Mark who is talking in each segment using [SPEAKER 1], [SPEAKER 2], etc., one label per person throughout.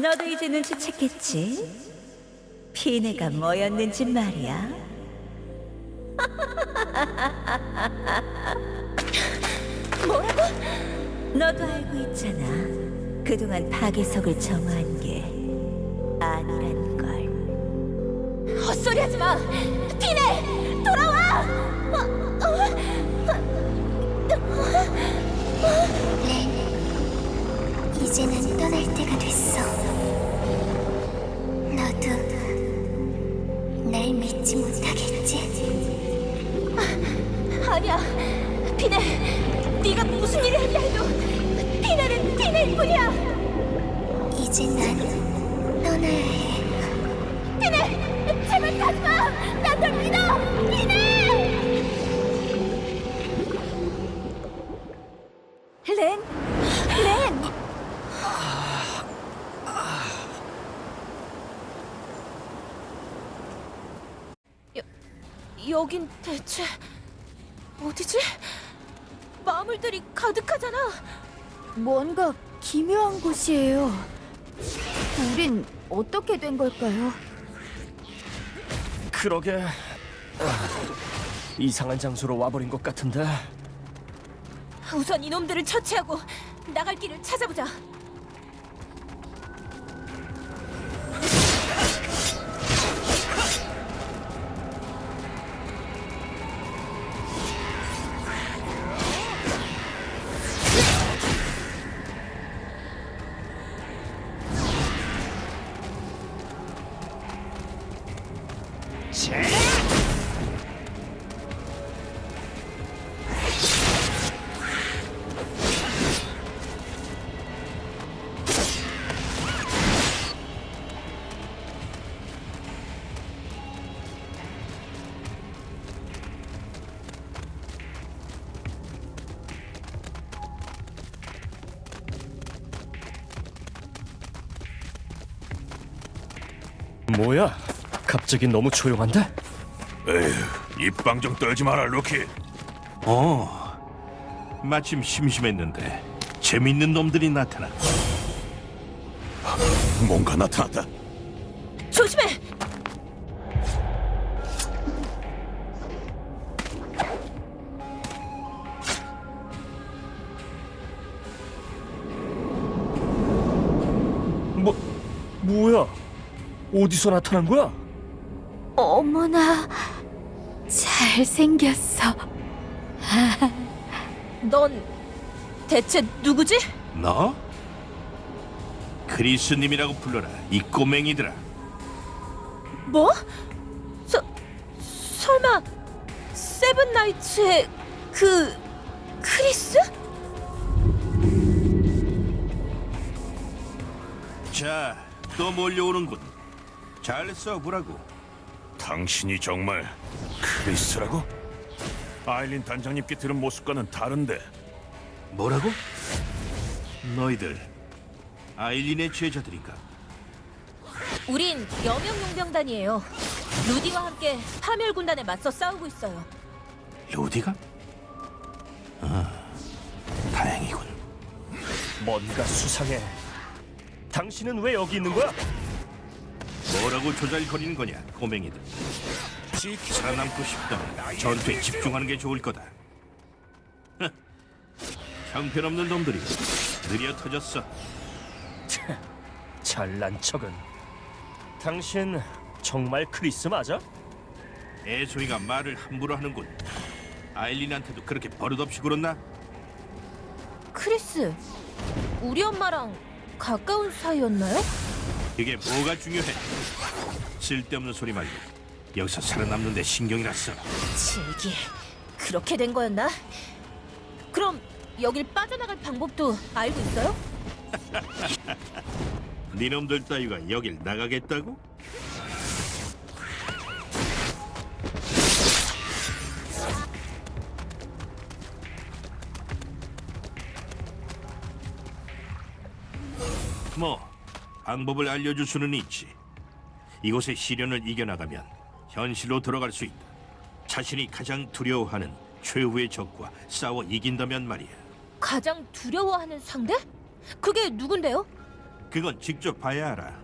[SPEAKER 1] 너도 이제 눈치챘겠지? 피네가 뭐였는지 말이야.
[SPEAKER 2] 뭐라고?
[SPEAKER 1] 너도 알고 있잖아. 그동안 파괴석을 정화한 게 아니란 걸.
[SPEAKER 2] 헛소리하지 마. 피네, 돌아와. 어,
[SPEAKER 3] 이제는 떠날 때가 됐어. 너도 날 믿지 못하겠지?
[SPEAKER 2] 아니야. 피네, 대체 어디지? 마물들이 가득하잖아.
[SPEAKER 4] 뭔가 기묘한 곳이에요. 우린 어떻게 된 걸까요?
[SPEAKER 5] 그러게 아, 이상한 장소로 와버린 것 같은데
[SPEAKER 2] 우선 이놈들을 처치하고 나갈 길을 찾아보자.
[SPEAKER 5] 뭐야 갑자기 너무 조용한데
[SPEAKER 6] 에휴, 입방 좀 떨지 마라, 로키.
[SPEAKER 7] 어, 마침 심심했는데 재밌는 놈들이 나타났다.
[SPEAKER 6] 뭔가 나타났다.
[SPEAKER 2] 조심해.
[SPEAKER 5] 어디서 나타난 거야
[SPEAKER 4] 어머나, 잘생겼어.
[SPEAKER 2] 넌 대체 누구지?
[SPEAKER 7] 너? 크리스님이라고 불러라, 이 꼬맹이들아.
[SPEAKER 2] 뭐? 서, 설마 세븐 나이츠의 그 크리스?
[SPEAKER 7] 자, 또 몰려오는군. 잘 써보라고.
[SPEAKER 6] 당신이 정말 크리스라고? 아일린 단장님께 들은 모습과는 다른데
[SPEAKER 7] 뭐라고? 너희들 아일린의 제자들인가?
[SPEAKER 2] 우린 여명 용병단이에요. 루디와 함께 파멸 군단에 맞서 싸우고 있어요.
[SPEAKER 7] 루디가? 아, 다행이군.
[SPEAKER 5] 뭔가 수상해 당신은 왜 여기 있는 거야
[SPEAKER 7] 뭐라고 조잘거리는 거냐, 꼬맹이들. 살아남고 싶다면 전투에 집중하는 게 좋을 거다. 흥, 형편없는 놈들이 느려 터졌어.
[SPEAKER 5] 잘난 척은 당신 정말 크리스 맞아?
[SPEAKER 7] 애소이가 말을 함부로 하는군. 아일린한테도 그렇게 버릇없이 굴었나?
[SPEAKER 2] 크리스, 우리 엄마랑 가까운 사이였나요?
[SPEAKER 7] 이게 뭐가 중요해? 쓸데없는 소리 말고 여기서 살아남는데 신경이나 써.
[SPEAKER 2] 제기 그렇게 된 거였나? 그럼 여길 빠져나갈 방법도 알고 있어요?
[SPEAKER 7] 니놈들 따위가 여길 나가겠다고? 뭐 방법을 알려줄 수는 있지. 이곳의 시련을 이겨나가면 현실로 들어갈 수 있다. 자신이 가장 두려워하는 최후의 적과 싸워 이긴다면 말이야.
[SPEAKER 2] 가장 두려워하는 상대? 그게 누군데요?
[SPEAKER 7] 그건 직접 봐야 알아.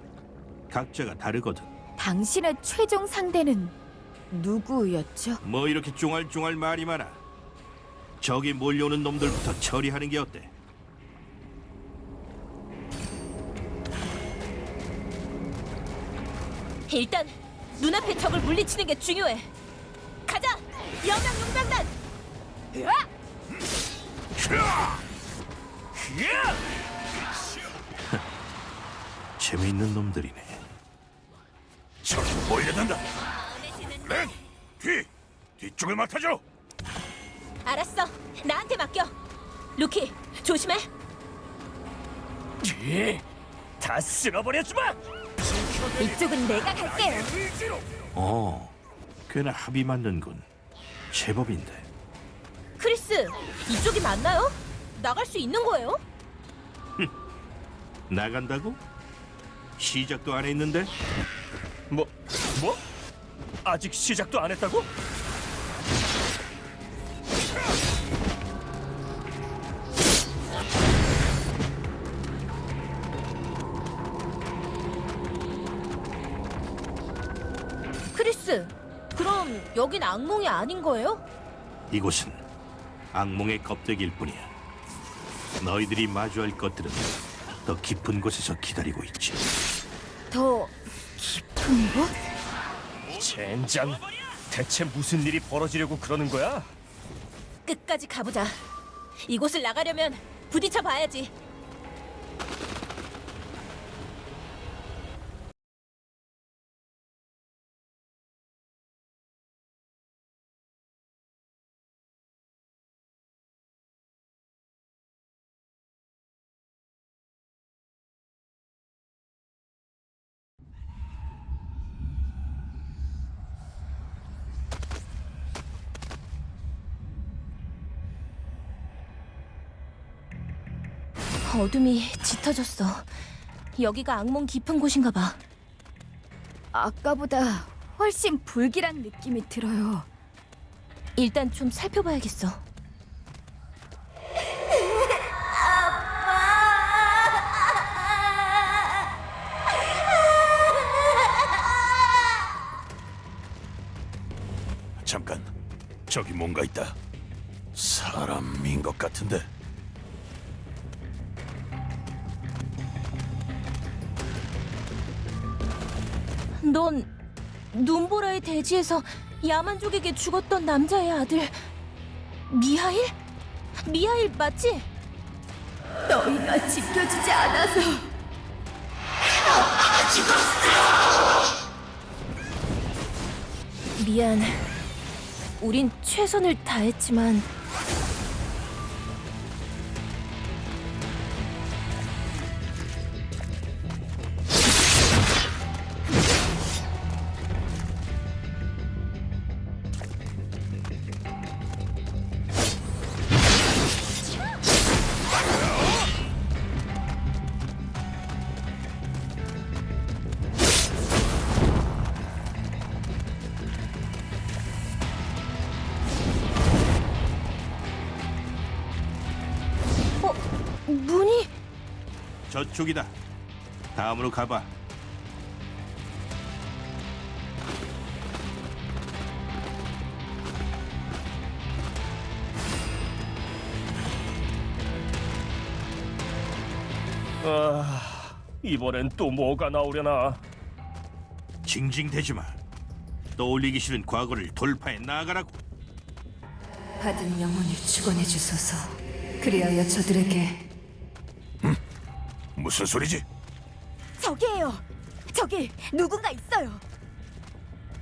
[SPEAKER 7] 각자가 다르거든.
[SPEAKER 3] 당신의 최종 상대는 누구였죠?
[SPEAKER 7] 뭐 이렇게 쫑알쫑알 말이 많아. 저기 몰려오는 놈들부터 처리하는 게 어때?
[SPEAKER 2] 일단 눈앞의 적을 물리치는 게 중요해. 가자, 영양 용병단.
[SPEAKER 7] 재미있는 놈들이네.
[SPEAKER 6] 저기 몰려든다. 렌, 뒤, 뒤쪽을 맡아줘.
[SPEAKER 2] 알았어, 나한테 맡겨. 루키, 조심해.
[SPEAKER 5] 예, 다 쓸어버려 주마.
[SPEAKER 3] 이쪽은 내가 갈게요.
[SPEAKER 7] 어, 꽤나 합이 맞는군. 제법인데.
[SPEAKER 2] 크리스, 이쪽이 맞나요? 나갈 수 있는 거예요?
[SPEAKER 7] 나간다고? 시작도 안 했는데?
[SPEAKER 5] 뭐, 뭐? 아직 시작도 안 했다고?
[SPEAKER 2] 여긴 악몽이 아닌 거예요?
[SPEAKER 7] 이곳은 악몽의 껍데기일 뿐이야. 너희들이 마주할 것들은 더 깊은 곳에서 기다리고 있지.
[SPEAKER 3] 더 깊은 곳?
[SPEAKER 5] 젠장. 대체 무슨 일이 벌어지려고 그러는 거야?
[SPEAKER 2] 끝까지 가보자. 이곳을 나가려면 부딪혀 봐야지. 어둠이 짙어졌어. 여기가 악몽 깊은 곳인가 봐.
[SPEAKER 3] 아까보다 훨씬 불길한 느낌이 들어요.
[SPEAKER 2] 일단 좀 살펴봐야겠어.
[SPEAKER 6] 잠깐, 저기 뭔가 있다. 사람인 것 같은데.
[SPEAKER 2] 넌 눈보라의 대지에서 야만족에게 죽었던 남자의 아들 미하일? 미하일 맞지?
[SPEAKER 3] 너희가 지켜주지 않아서
[SPEAKER 2] 미안. 우린 최선을 다했지만 문이
[SPEAKER 7] 저쪽이다. 다음으로 가봐.
[SPEAKER 5] 아, 이번엔 또 뭐가 나오려나?
[SPEAKER 7] 징징대지 마. 떠올리기 싫은 과거를 돌파해 나가라고.
[SPEAKER 4] 받은 영혼을 축원해 주소서. 그리하여 저들에게
[SPEAKER 6] 무슨 소리지?
[SPEAKER 3] 저기에요. 저기 누군가 있어요.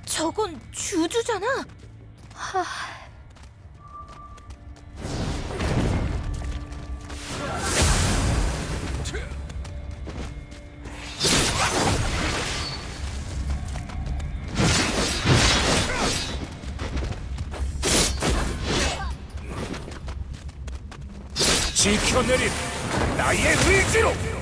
[SPEAKER 2] 저건 주주잖아.
[SPEAKER 6] 지켜내린 나의 의지로.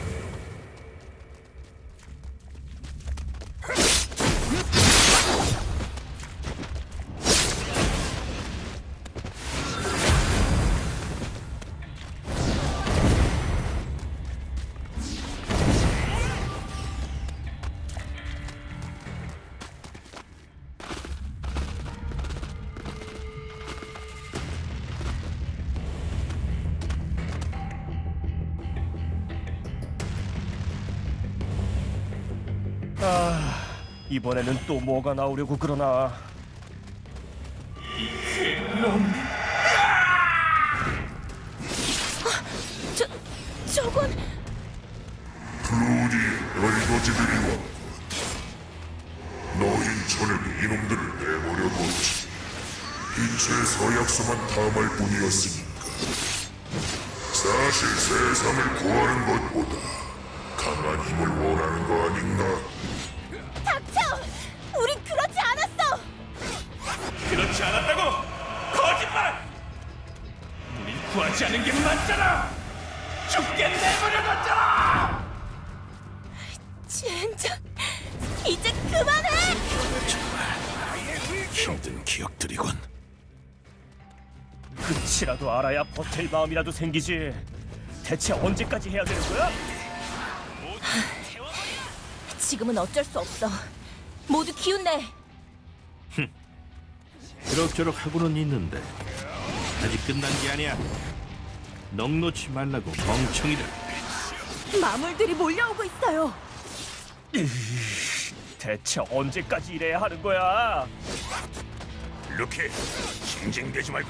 [SPEAKER 5] 이번에는 또 뭐가 나오려고 그러나.
[SPEAKER 2] 저 저건
[SPEAKER 6] 블루디 열거지들이와. 너희 전에는 이놈들을 내버려 뒀지. 빛의 서약서만 탐할 뿐이었으니까. 사실 세상을 구하는 것보다 강한 힘을 원하는 거 아닌가
[SPEAKER 5] 않은 게 맞잖아! 죽게 내버려뒀잖아!
[SPEAKER 2] 젠장 이제 그만해!
[SPEAKER 6] 힘든 기억들이군
[SPEAKER 5] 끝이라도 알아야 버틸 마음이라도 생기지. 대체 언제까지 해야 되는 거야?
[SPEAKER 2] 지금은 어쩔 수 없어. 모두 기운내.
[SPEAKER 7] 그럭저럭 하고는 있는데 아직 끝난 게 아니야. 넉놓지 말라고 멍청이들.
[SPEAKER 4] 마물들이 몰려오고 있어요.
[SPEAKER 5] 대체 언제까지 이래야 하는 거야?
[SPEAKER 6] 루키 징징대지 말고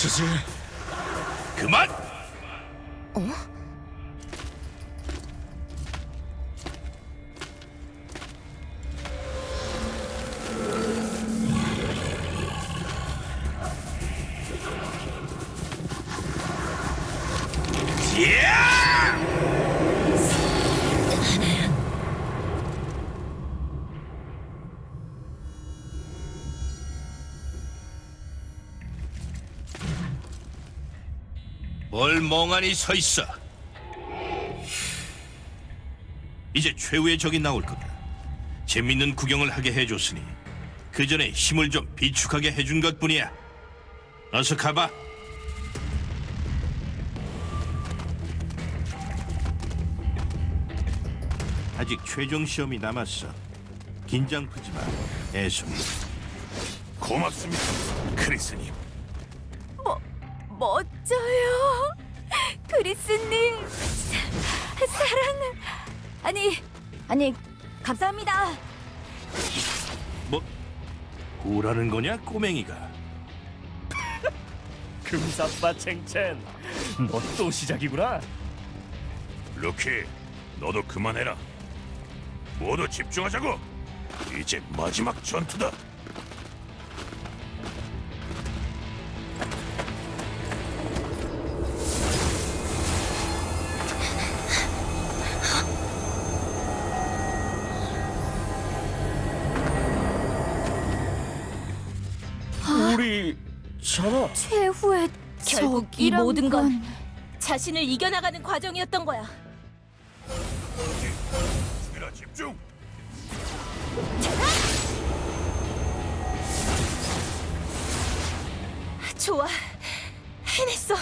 [SPEAKER 5] 어쩌지?
[SPEAKER 6] 그만!
[SPEAKER 7] 뭘 멍하니 서 있어. 이제 최후의 적이 나올 거다. 재밌는 구경을 하게 해줬으니 그 전에 힘을 좀 비축하게 해준 것뿐이야. 어서 가봐. 아직 최종 시험이 남았어. 긴장 풀지 마. 애송이.
[SPEAKER 6] 고맙습니다 크리스님
[SPEAKER 4] 멋져요. 크리스님 사, 사랑 아니 아니 감사합니다.
[SPEAKER 7] 뭐 뭐라는 거냐 꼬맹이가?
[SPEAKER 5] 금사빠 챙첸 너 또 시작이구나
[SPEAKER 6] 루키 너도 그만해라 모두 집중하자고 이제 마지막 전투다
[SPEAKER 2] 이 모든 건
[SPEAKER 4] 건
[SPEAKER 2] 자신을 이겨나가는 과정이었던 거야.
[SPEAKER 6] 죽이라 집중
[SPEAKER 2] 좋아. 해냈어.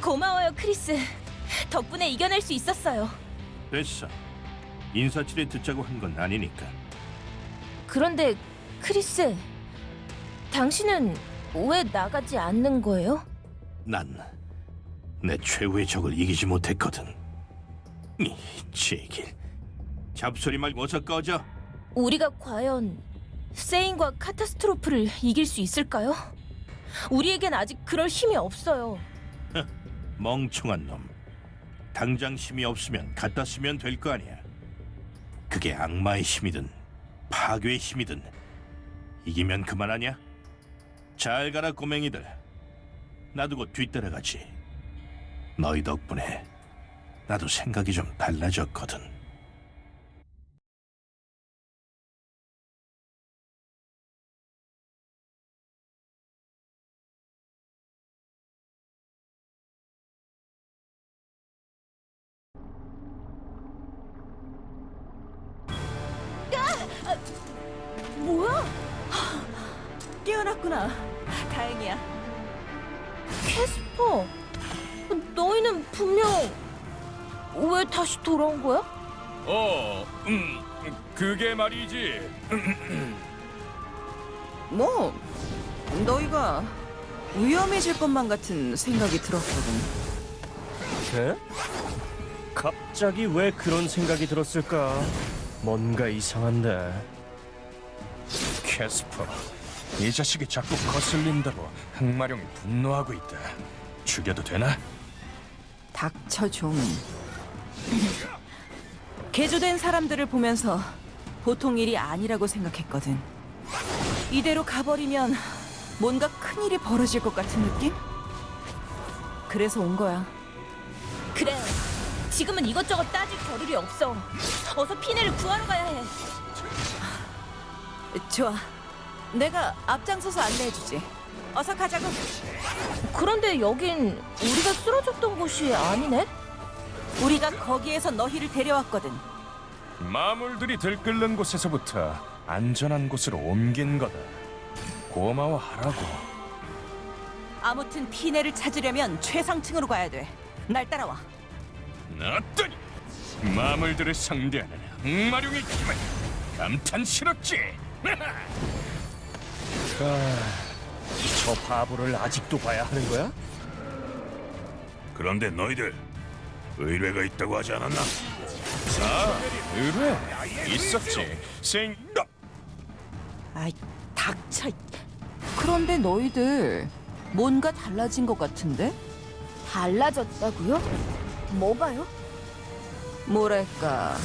[SPEAKER 2] 고마워요, 크리스. 덕분에 이겨낼 수 있었어요.
[SPEAKER 7] 됐어. 인사치레 듣자고 한 건 아니니까.
[SPEAKER 2] 그런데 크리스, 당신은 왜 나가지 않는 거예요?
[SPEAKER 7] 난 내 최후의 적을 이기지 못했거든. 이 제길. 잡소리 말고 어서 꺼져.
[SPEAKER 2] 우리가 과연 세인과 카타스트로프를 이길 수 있을까요? 우리에겐 아직 그럴 힘이 없어요.
[SPEAKER 7] 멍청한 놈. 당장 힘이 없으면 갖다 쓰면 될 거 아니야. 그게 악마의 힘이든 파괴의 힘이든 이기면 그만 아니야? 잘 가라 꼬맹이들. 놔두고 뒤따라가지. 너희 덕분에 나도 생각이 좀 달라졌거든.
[SPEAKER 4] 깨어났구나. 다행이야.
[SPEAKER 2] 캐스퍼, 너희는 분명 왜 다시 돌아온 거야?
[SPEAKER 8] 어, 음, 그게 말이지.
[SPEAKER 4] 뭐 너희가 위험해질 것만 같은 생각이 들었거든.
[SPEAKER 5] 네? 갑자기 왜 그런 생각이 들었을까? 뭔가 이상한데.
[SPEAKER 8] 캐스퍼, 이 자식이 자꾸 거슬린다고 흑마룡이 분노하고 있다. 죽여도 되나?
[SPEAKER 4] 닥쳐 좀. 개조된 사람들을 보면서 보통 일이 아니라고 생각했거든. 이대로 가버리면 뭔가 큰 일이 벌어질 것 같은 느낌? 그래서 온 거야.
[SPEAKER 2] 그래. 지금은 이것저것 따질 겨를이 없어. 어서 피네를 구하러 가야 해.
[SPEAKER 4] 좋아. 내가 앞장서서 안내해주지. 어서 가자고.
[SPEAKER 2] 그런데 여긴 우리가 쓰러졌던 곳이 아니네?
[SPEAKER 4] 우리가 거기에서 너희를 데려왔거든.
[SPEAKER 8] 마물들이 들끓는 곳에서부터 안전한 곳으로 옮긴 거다. 고마워하라고.
[SPEAKER 4] 아무튼 피네를 찾으려면 최상층으로 가야 돼. 날 따라와.
[SPEAKER 8] 어떠니? 마물들을 상대하는 흑마룡의 힘을 감탄스럽지?
[SPEAKER 5] 저 바보를 아직도 봐야 하는 거야?
[SPEAKER 7] 그런데 너희들 의뢰가 있다고 하지 않았나?
[SPEAKER 8] 아, 의뢰 있었지. 생. 너!
[SPEAKER 4] 아이, 닥쳐. 그런데 너희들 뭔가 달라진 것 같은데?
[SPEAKER 2] 달라졌다고요? 뭐가요?
[SPEAKER 4] 뭐랄까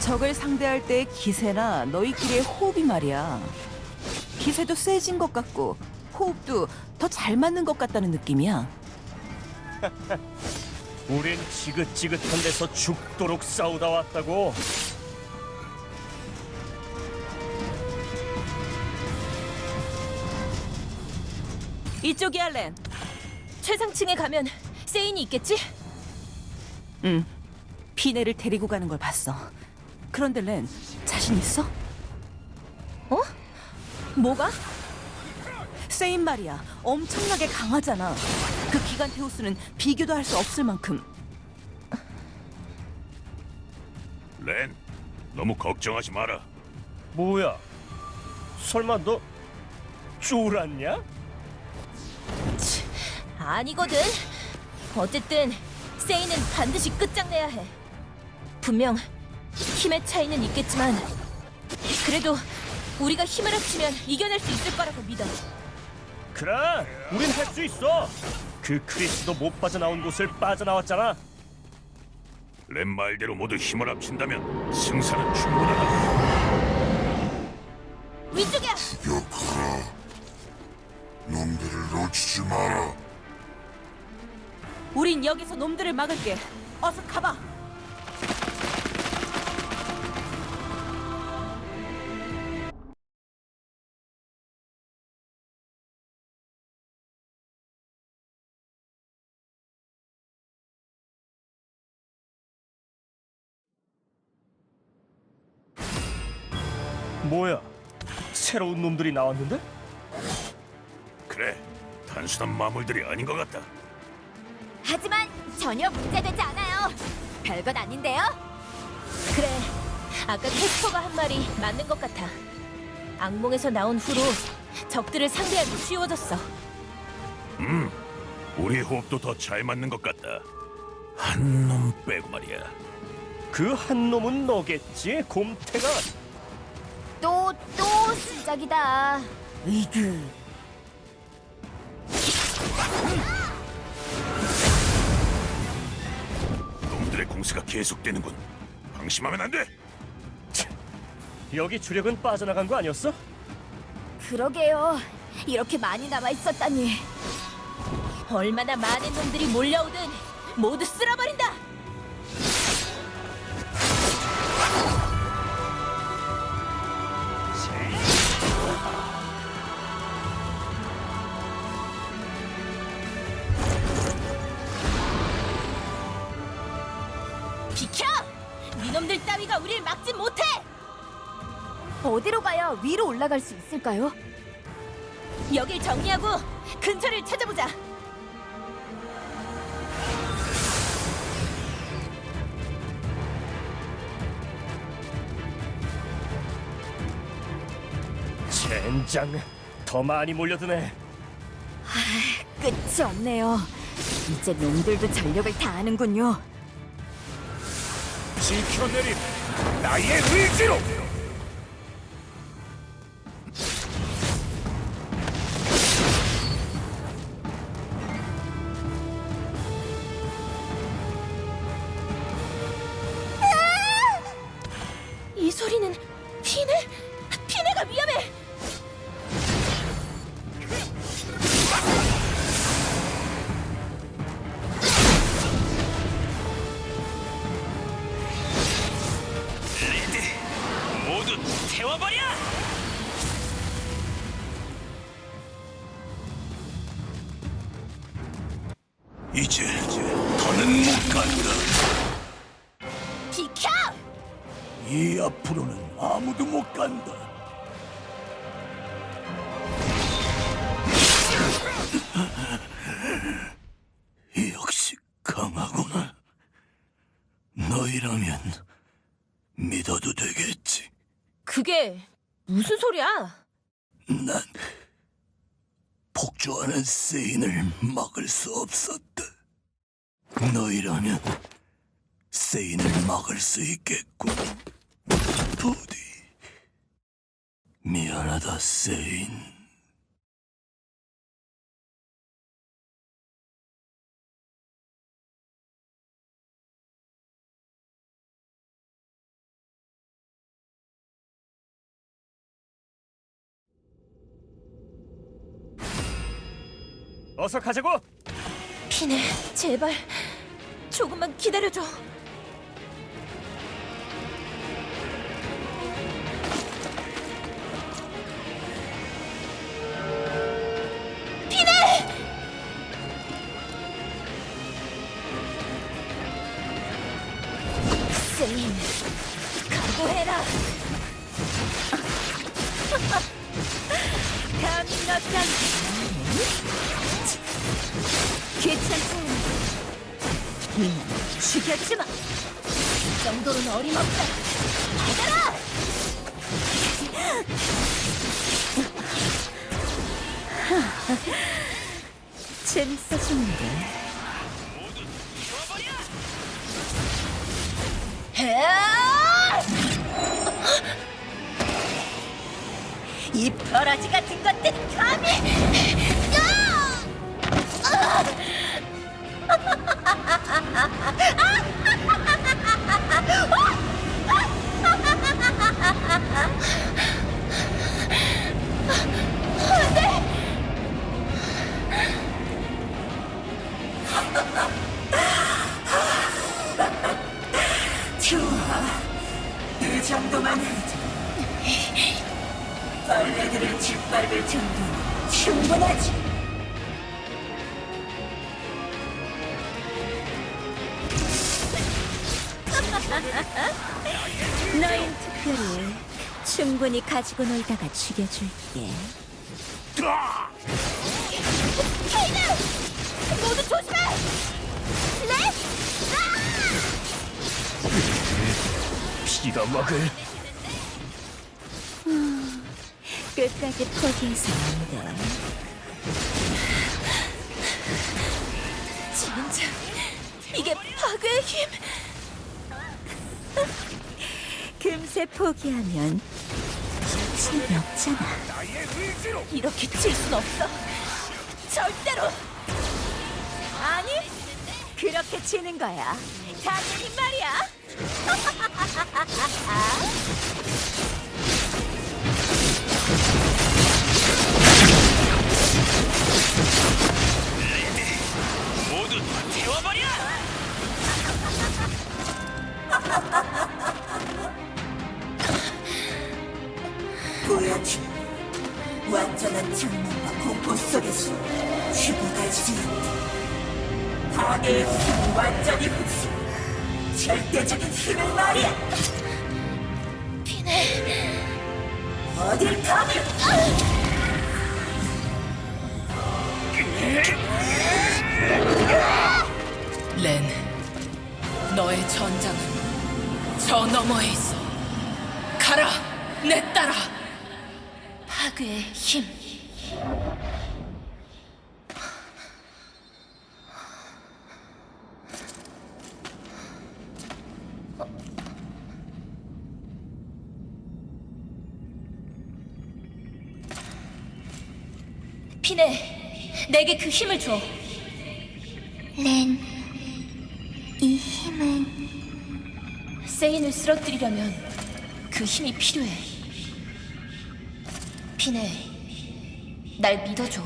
[SPEAKER 4] 적을 상대할 때의 기세나 너희끼리의 호흡이 말이야 기세도 세진 것 같고 호흡도 더 잘 맞는 것 같다는 느낌이야
[SPEAKER 5] 우린 지긋지긋한 데서 죽도록 싸우다 왔다고.
[SPEAKER 4] 이쪽이야 렌
[SPEAKER 2] 최상층에 가면 세인이 있겠지?
[SPEAKER 4] 응. 피네를 데리고 가는 걸 봤어 그런데 렌 자신 있어?
[SPEAKER 2] 어? 뭐가?
[SPEAKER 4] 세인 말이야 엄청나게 강하잖아 그 기간 테우스는 비교도 할 수 없을 만큼
[SPEAKER 7] 렌, 너무 걱정하지 마라.
[SPEAKER 5] 뭐야? 설마 너 쫄았냐?
[SPEAKER 2] 아니거든. 어쨌든 세인은 반드시 끝장내야 해. 분명 힘의 차이는 있겠지만 그래도 우리가 힘을 합치면 이겨낼 수 있을 거라고 믿어.
[SPEAKER 5] 그래, 우린 할 수 있어. 그 크리스도 못 빠져나온 곳을 빠져나왔잖아.
[SPEAKER 7] 렌 말대로 모두 힘을 합친다면 승산은 충분하다.
[SPEAKER 2] 위쪽이야.
[SPEAKER 6] 죽여봐라. 놈들을 놓치지 마라.
[SPEAKER 4] 우린 여기서 놈들을 막을게 어서 가봐
[SPEAKER 5] 뭐야? 새로운 놈들이 나왔는데?
[SPEAKER 7] 그래, 단순한 마물들이 아닌 것 같다.
[SPEAKER 3] 하지만 전혀 문제되지 않아요. 별것 아닌데요?
[SPEAKER 2] 그래. 아까 캐스퍼가 한 말이 맞는 것 같아. 악몽에서 나온 후로 적들을 상대하기 쉬워졌어.
[SPEAKER 7] 우리 호흡도 더 잘 맞는 것 같다. 한 놈 빼고 말이야.
[SPEAKER 5] 그 한 놈은 너겠지, 곰탱아.
[SPEAKER 3] 또, 또 시작이다.
[SPEAKER 4] 으이그
[SPEAKER 7] 놈들의 공세가 계속되는군. 방심하면 안 돼.
[SPEAKER 5] 여기 주력은 빠져나간 거 아니었어?
[SPEAKER 3] 그러게요. 이렇게 많이 남아 있었다니.
[SPEAKER 2] 얼마나 많은 놈들이 몰려오든 모두 쓸어버린다.
[SPEAKER 3] 올라갈 수 있을까요?
[SPEAKER 2] 여길 정리하고 근처를 찾아보자.
[SPEAKER 5] 젠장 더 많이 몰려드네
[SPEAKER 3] 끝이 없네요. 이제 놈들도 전력을 다하는군요.
[SPEAKER 5] 지켜내린 나의 의지로
[SPEAKER 9] 이제 더는 못 간다.
[SPEAKER 2] 비켜!
[SPEAKER 9] 이 앞으로는 아무도 못 간다. 역시 강하구나. 너희라면 믿어도 되겠지.
[SPEAKER 2] 그게 무슨 소리야?
[SPEAKER 9] 난 폭주하는 세인을 막을 수 없었다. 너희라면 세인을 막을 수 있겠군. 부디 미안하다 세인.
[SPEAKER 5] 어서 가자고
[SPEAKER 2] 피네, 제발 조금만 기다려줘. 세인, 각오해라.
[SPEAKER 1] 감히 너딴 괜찮다. 그냥 죽였지마.
[SPEAKER 2] 이 정도는 어림없다. 받아라!
[SPEAKER 1] 재밌어지는데. 이 버러지 같은 것들 감히! 좋아. 이 정도만 하자. 벌레들을 짓밟을 정도는 충분하지. 충분히 가지고 놀다가 죽여줄게.
[SPEAKER 2] 모두 조심해!
[SPEAKER 5] 피가 먹을
[SPEAKER 1] 끝까지 포기해서 안 돼.
[SPEAKER 2] 진짜 이게 파괴의 힘!
[SPEAKER 1] 금세 포기하면
[SPEAKER 5] 나의 의지로
[SPEAKER 2] 이렇게 질순 없어! 절대로!
[SPEAKER 1] 아니, 그렇게 치는 거야. 당연히 말이야.
[SPEAKER 5] 모두 태워버려
[SPEAKER 1] 그 장난과 공포 속에서 휘부가지지 않는 과거의 힘 완전히 흡수 절대적인 힘을 말이야
[SPEAKER 2] 피네.
[SPEAKER 1] 어딜 가면?
[SPEAKER 2] 렌 너의 전장은 저 너머에 있어. 가라 내 따라 파괴의 힘. 내게 그 힘을 줘.
[SPEAKER 10] 렌, 이 힘은
[SPEAKER 2] 세인을 쓰러뜨리려면 그 힘이 필요해. 피네, 날 믿어줘.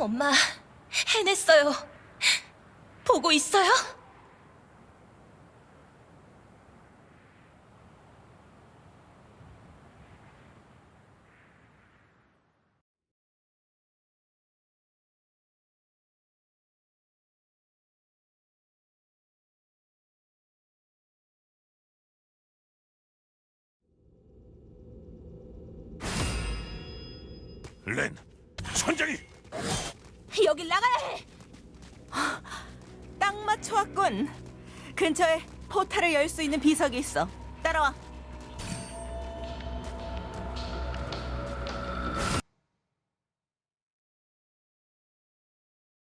[SPEAKER 2] 엄마, 해냈어요. 보고 있어요?
[SPEAKER 4] 근처에 포탈을 열 수 있는 비석이 있어. 따라와.